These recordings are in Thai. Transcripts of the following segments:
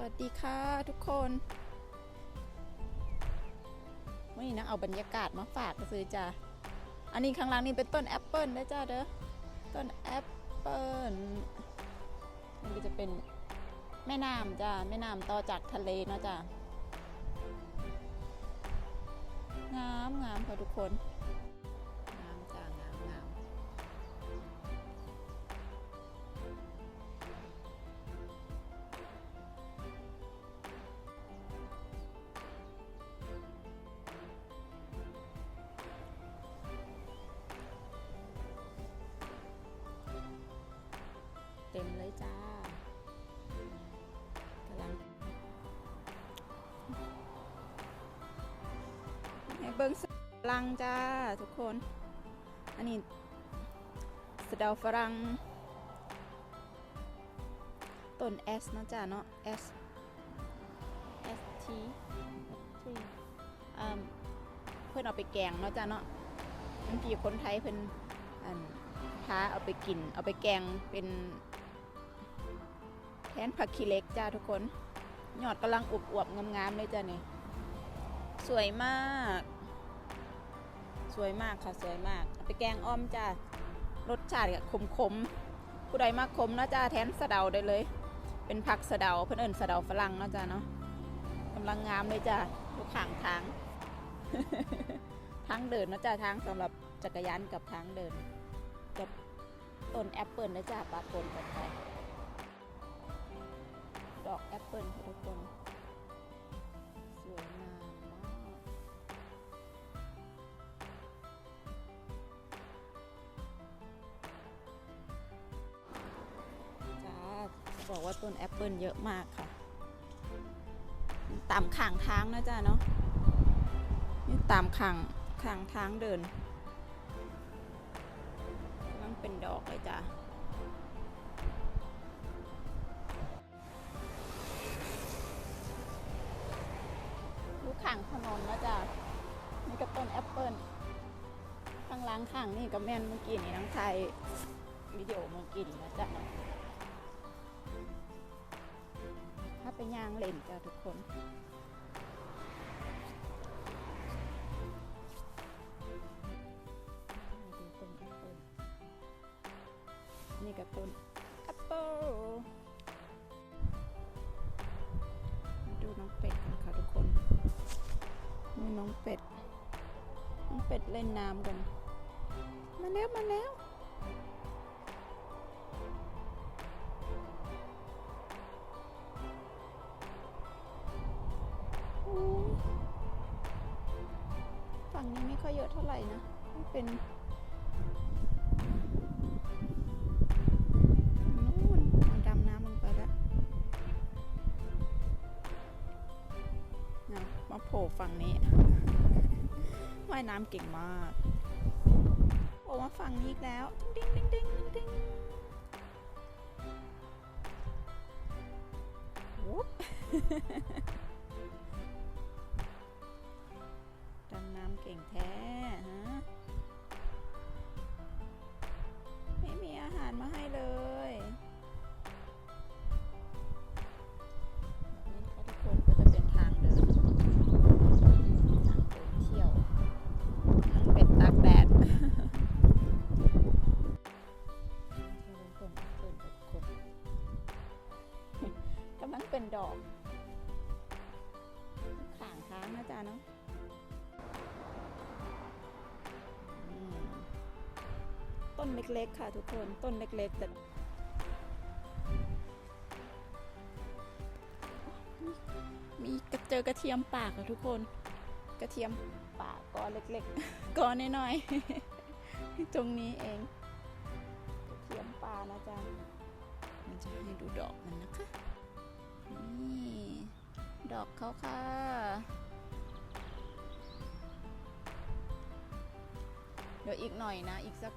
วัสดีค่ะทุกคนวันนี้นะเอาบรรยากาศมาฝากก็ซื้อจ้าอันนี้ข้างล่างนี่เป็นต้นแอปเปิลนะจ้าเด้อต้นแอปเปิลนี่ก็จะเป็นแม่น้ำจ้าแม่น้ำต่อจากทะเลเนาะจ้างามงามค่ะทุกคน เบิ้งสลังจ้าทุกคน อันนี้สะเดาฝรั่งต้น S นะจ้าเนาะ S S T T อ่าเพื่อนเอาไปแกงเนาะจ้าเนาะบางทีคนไทยเพิ่นอันท้าเอาไปกิน เอาไปแกงเป็นแทนผักขี้เล็กจ้าทุกคนยอดกำลังอวบๆงามๆเลยจ้านี่ สวยมาก สวยมากค่ะสวยมากไปแกงอ้อมจ้ารสชาติขมขมๆผู้ใดมากขมนะจ้าแทนสะเดาได้เลย เป็นผักสะเดาเพื่อนเอิญสะเดาฝรั่งนะจ้าเนาะกำลังงามเลยจ้าทุกขางทางทางเดินนะจ้าทางสำหรับจักรยานกับทางเดินกับต้นแอปเปิลนะจ๊ะปลาปนกันไปดอกแอปเปิลค่ะทุกคนสวยมาก บอกว่าต้นแอปเปิลเยอะมากค่ะตามข้างทางนะจ๊ะเนาะนี่ตามข้างข้างทางเดินมันเป็นดอกเลยจ้ะลูข่างถนนแล้วจ้ะนี่ก็ต้นแอปเปิลข้างล้างข้างนี่ก็แม่นเมื่อกี้นี่ทั้งไทยวิดีโอเมื่อกี้นี่นะจ๊ะเนา ย่างเล่นจ้ะทุกคนนี่กับต้นแอปเปิลมาดูน้องเป็ดกันค่ะทุกคนนี่น้องเป็ด น้องเป็ดเล่นน้ำกัน มาแล้วมาแล้ว นี้ไม่ค่อยเยอะเท่าไหร่นะเป็นนู่นมันดำน้ำลงไปแล้วนะมาโผล่ฝั่งนี้ว่ายน้ำเก่งมากโผล่มาฝั่งนี้อีกแล้ว ดิ้งดิ้งดิ้งดิ้งดิ้งวุ๊บ เก่งแท้ฮะไม่มีอาหารมาให้เลยนี่ค่ะทุกคนก็จะเป็นทางเดินทางเดินเที่ยวทางเป็ดตากแดดที่ยวเป็นคนเดินเป็นคนกำลังเป็นดอกข่างค้างนะจ๊ะเนาะ ต้นเล็กๆ ค่ะทุกคนต้นเล็กๆแต่มีกระเจอกระเทียมป่าค่ะทุกคน กระเทียมป่าก้อนเล็กๆก้อนน้อยๆตรงนี้เอง กระเทียมป่านะจ๊ะมันจะให้ดูดอกมันนะคะนี่ดอกเขาค่ะเดี๋ยวอีกหน่อยนะ อีกสัก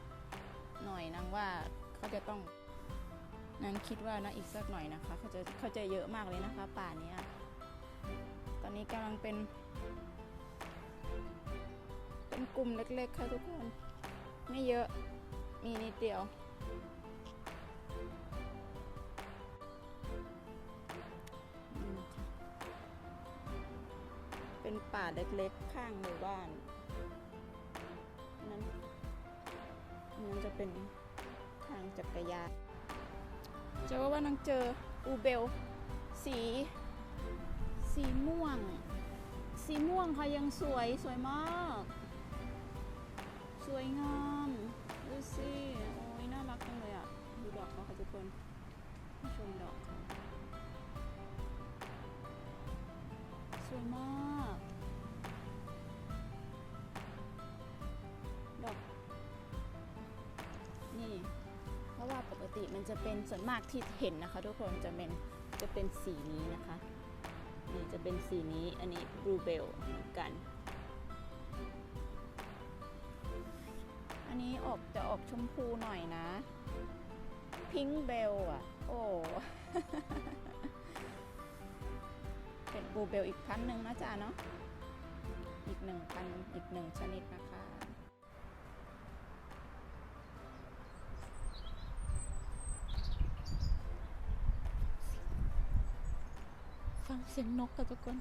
หน่อยนางว่าเขาจะต้องนางคิดว่านะอีกสักหน่อยนะคะเขาจะเขาจะเยอะมากเลยนะคะ ป่านี้ตอนนี้กำลังเป็น เป็นกลุ่มเล็กๆค่ะทุกคน ไม่เยอะมีนิดเดียวเป็นป่าเล็กๆ ข้างหมู่บ้าน มันจะเป็นทางจักรยานเจอว่านังเจออูเบล สี สีม่วง สีม่วงค่ะยังสวยสวยมาก สวยงามดูสิโอ้ยน่ารักจังเลยอะ ดูดอกเขาค่ะทุกคนชมดอกเขาสวยมาก มันจะเป็นส่วนมากที่เห็นนะคะ ทุกคนจะเป็นจะเป็นสีนี้นะคะนี่จะเป็นสีนี้อันนี้บลูเบลเหมือนกัน อันนี้ออกจะออกชมพูหน่อยนะพิงเบลอะ โอ้เป็นบลูเบลอีกพันหนึ่งนะจ๊ะเนาะอีกหนึ่งพันอีกหนึ่งชนิดนะคะ ฟังเสียงนกกับทุกคน